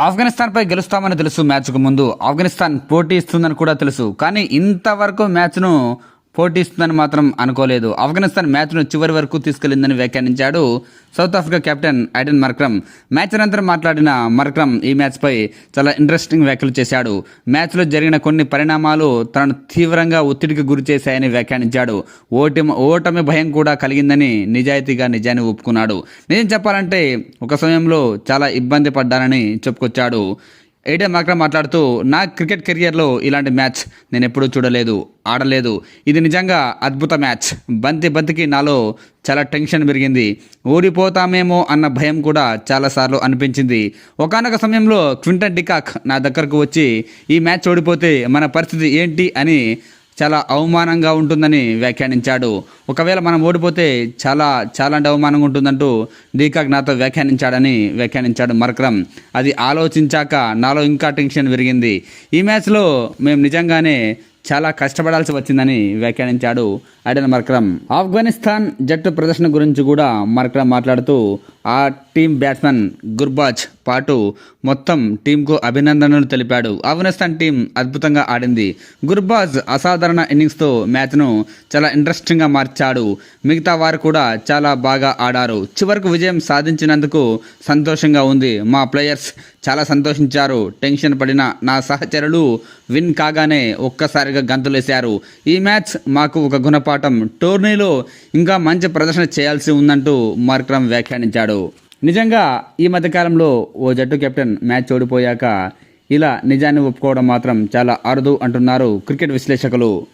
ఆఫ్ఘనిస్తాన్పై గెలుస్తామని తెలుసు మ్యాచ్కు ముందు. ఆఫ్ఘనిస్తాన్ పోటీ ఇస్తుందని కూడా తెలుసు. కానీ ఇంతవరకు మ్యాచ్ను పోటీ ఇస్తుందని మాత్రం అనుకోలేదు. ఆఫ్ఘనిస్తాన్ మ్యాచ్ను చివరి వరకు తీసుకెళ్ళిందని వ్యాఖ్యానించాడు South Africa captain Aiden Markram. Match అనంతరం మాట్లాడిన మర్క్రమ్ ఈ మ్యాచ్పై చాలా ఇంట్రెస్టింగ్ వ్యాఖ్యలు చేశాడు. మ్యాచ్లో జరిగిన కొన్ని పరిణామాలు తనను తీవ్రంగా ఒత్తిడికి గురి చేశాయని వ్యాఖ్యానించాడు. ఓటమి ఓటమి భయం కూడా కలిగిందని నిజాయితీగా నిజాన్ని ఒప్పుకున్నాడు. నిజం చెప్పాలంటే ఒక సమయంలో చాలా ఇబ్బంది పడ్డానని చెప్పుకొచ్చాడు. ఏడే అక్రమ్ మాట్లాడుతూ నా క్రికెట్ కెరియర్లో ఇలాంటి మ్యాచ్ నేను ఎప్పుడూ చూడలేదు ఆడలేదు. ఇది నిజంగా అద్భుత మ్యాచ్. బంతి బంతికి నాలో చాలా టెన్షన్ పెరిగింది. ఓడిపోతామేమో అన్న భయం కూడా చాలాసార్లు అనిపించింది. ఒకనొక సమయంలో క్వింటన్ డికాక్ నా దగ్గరకు వచ్చి ఈ మ్యాచ్ ఓడిపోతే మన పరిస్థితి ఏంటి అని చాలా అవమానంగా ఉంటుందని వ్యాఖ్యానించాడు. ఒకవేళ మనం ఓడిపోతే చాలా చాలా అంటే అవమానంగా ఉంటుందంటూ డీకాక్ నాతో వ్యాఖ్యానించాడని వ్యాఖ్యానించాడు మరక్రమ్ అది ఆలోచించాక నాలో ఇంకా టెన్షన్ పెరిగింది ఈ మ్యాచ్లో మేము నిజంగానే చాలా కష్టపడాల్సి వచ్చిందని వ్యాఖ్యానించాడు ఐడెన్ మర్క్రమ్ ఆఫ్ఘనిస్తాన్ జట్టు ప్రదర్శన గురించి కూడా మర్క్రమ్ మాట్లాడుతూ ఆ టీం బ్యాట్స్మెన్ గుర్బాజ్ పాటు మొత్తం టీంకు అభినందనలు తెలిపాడు. ఆఫ్ఘనిస్తాన్ టీం అద్భుతంగా ఆడింది. గుర్బాజ్ అసాధారణ ఇన్నింగ్స్తో మ్యాచ్ను చాలా ఇంట్రెస్టింగ్గా మార్చాడు. మిగతా వారు కూడా చాలా బాగా ఆడారు. చివరకు విజయం సాధించినందుకు సంతోషంగా ఉంది. మా ప్లేయర్స్ చాలా సంతోషించారు. టెన్షన్ పడిన నా సహచరులు విన్ కాగానే ఒక్కసారిగా గంతులేశారు. ఈ మ్యాచ్ మాకు ఒక గుణపాఠం. టోర్నీలో ఇంకా మంచి ప్రదర్శన చేయాల్సి ఉందంటూ మార్క్రమ్ వ్యాఖ్యానించాడు. నిజంగా ఈ మధ్యకాలంలో ఓ జట్టు కెప్టెన్ మ్యాచ్ ఓడిపోయాక ఇలా నిజాన్ని ఒప్పుకోవడం మాత్రం చాలా అరుదు అంటున్నారు క్రికెట్ విశ్లేషకులు.